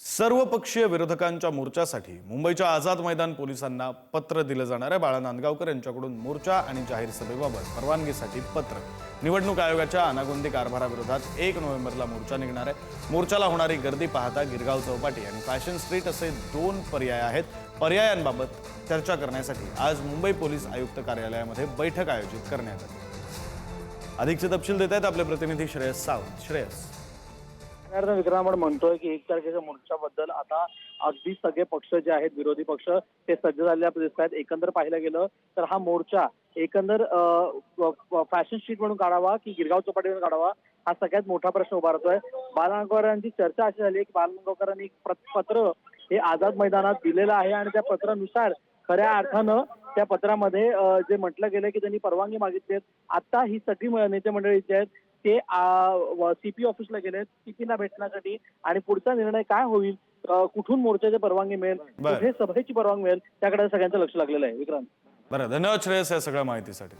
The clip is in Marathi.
सर्वपक्षीय विरोधकांच्या मोर्चासाठी मुंबईच्या आझाद मैदान पोलिसांना पत्र दिलं जाणार. आहे बाळा नांदगावकर यांच्याकडून मोर्चा आणि जाहीर सभेबाबत परवानगीसाठी पत्र. निवडणूक आयोगाच्या अनागोंदी कारभाराविरोधात एक नोव्हेंबरला मोर्चा निघणार आहे. मोर्चाला होणारी गर्दी पाहता गिरगाव चौपाटी आणि फॅशन स्ट्रीट असे दोन पर्याय आहेत. पर्यायांबाबत चर्चा करण्यासाठी आज मुंबई पोलीस आयुक्त कार्यालयामध्ये बैठक आयोजित करण्यात आली. अधिकचे तपशील देत आहेत आपले प्रतिनिधी श्रेयस सावंत. श्रेयस. विक्रम आपण म्हणतोय की एक तारखेच्या मोर्चाबद्दल आता अगदी सगळे पक्ष जे आहेत विरोधी पक्ष ते सज्ज झालेल्या दिसत आहेत. एकंदर पाहिलं गेलं तर हा मोर्चा एकंदर फॅशन स्ट्रीट म्हणून काढावा की गिरगाव चौपाटी म्हणून काढावा हा सगळ्यात मोठा प्रश्न उभा राहतोय चर्चा अशी झाली की बालगंगावकरांनी एक पत्र हे आझाद मैदानात दिलेलं आहे आणि त्या पत्रानुसार खऱ्या अर्थानं त्या पत्रामध्ये जे म्हटलं गेलं की त्यांनी परवानगी मागितली आहे. आता ही सगळी नेते मंडळी जी आहेत ते सीपी ऑफिसला गेले सीपीला भेटण्यासाठी आणि पुढचा निर्णय काय होईल कुठून मोर्चाची परवानगी मिळेल कुठे सभेची परवानगी मिळेल त्याकडे सगळ्यांचं लक्ष लागलेलं आहे. विक्रांत. बरं धन्यवाद श्रेयस या सगळ्या माहितीसाठी.